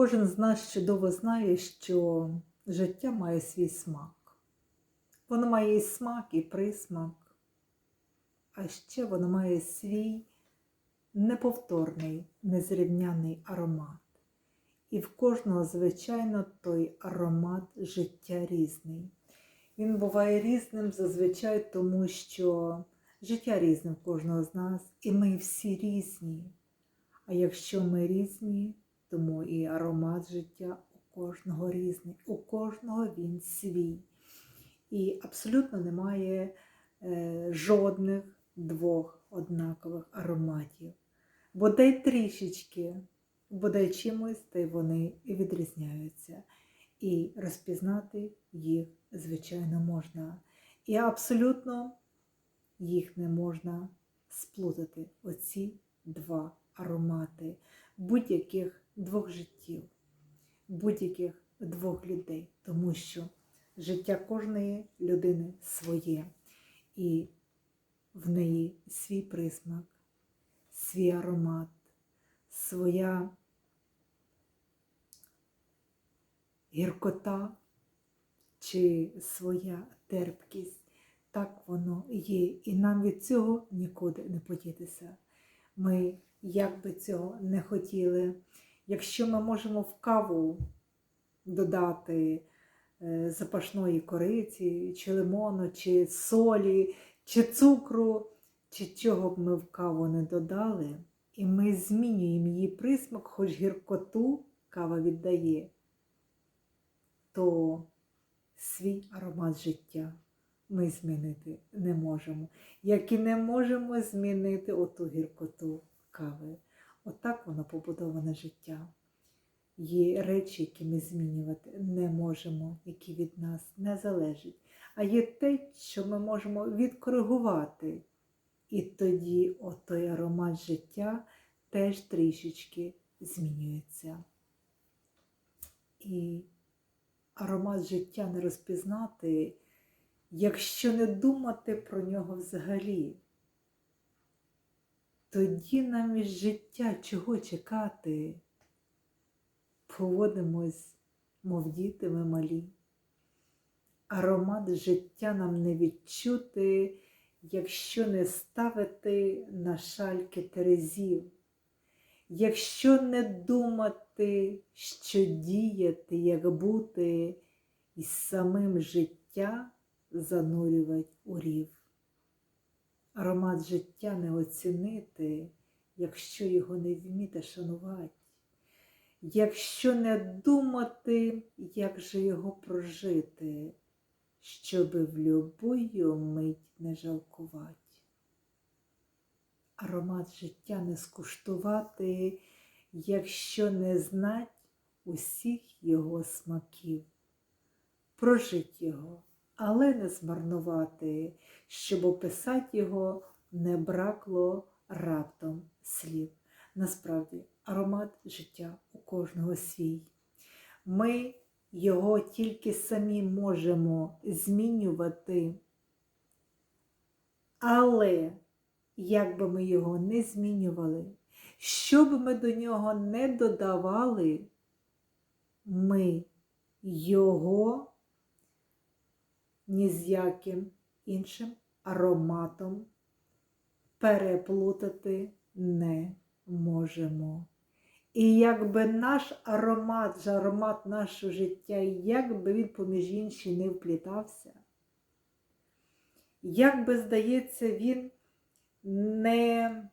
Кожен з нас чудово знає, що життя має свій смак. Воно має і смак, і присмак, а ще воно має свій неповторний, незрівняний аромат. І в кожного, звичайно, той аромат життя різний. Він буває різним зазвичай, тому що життя різне в кожного з нас, і ми всі різні. А якщо ми різні, тому і аромат життя у кожного різний, у кожного він свій. І абсолютно немає е, жодних двох однакових ароматів. Бодай трішечки, бодай чимось, та й вони і відрізняються. І розпізнати їх, звичайно, можна. І абсолютно їх не можна сплутати. Оці два аромати будь-яких двох життів, будь-яких двох людей, тому що життя кожної людини своє, і в неї свій присмак, свій аромат, своя гіркота чи своя терпкість. Так воно є, і нам від цього нікуди не подітися. Ми, як би цього не хотіли, якщо ми можемо в каву додати е, запашної кориці, чи лимону, чи солі, чи цукру, чи чого б ми в каву не додали, і ми змінюємо її присмак, хоч гіркоту кава віддає, то свій аромат життя ми змінити не можемо, як і не можемо змінити оту гіркоту кави. Отак воно побудоване життя. Є речі, які ми змінювати не можемо, які від нас не залежать. А є те, що ми можемо відкоригувати. І тоді отой аромат життя теж трішечки змінюється. І аромат життя не розпізнати, якщо не думати про нього взагалі. Тоді нам із життя чого чекати? Поводимось, мов діти ми малі. Аромат життя нам не відчути, якщо не ставити на шальки терезів, якщо не думати, що діяти, як бути, і самим життя занурювати у рів. Аромат життя не оцінити, якщо його не вміти шанувати, якщо не думати, як же його прожити, щоби в любую мить не жалкувати. Аромат життя не скуштувати, якщо не знать усіх його смаків, прожить його але не змарнувати, щоб описати його не бракло раптом слів. Насправді, аромат життя у кожного свій. Ми його тільки самі можемо змінювати, але як би ми його не змінювали, що би ми до нього не додавали, ми його ні з яким іншим ароматом переплутати не можемо. І якби наш аромат, аромат нашого життя, як би він поміж інші не вплітався, як би, здається, він не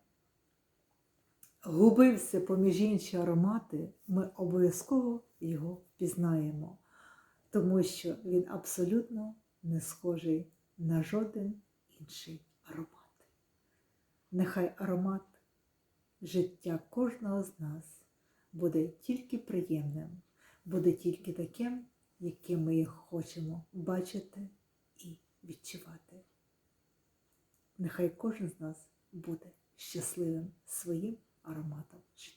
губився поміж інші аромати, ми обов'язково його впізнаємо, тому що він абсолютно не схожий на жоден інший аромат. Нехай аромат життя кожного з нас буде тільки приємним, буде тільки таким, яким ми хочемо бачити і відчувати. Нехай кожен з нас буде щасливим своїм ароматом життя.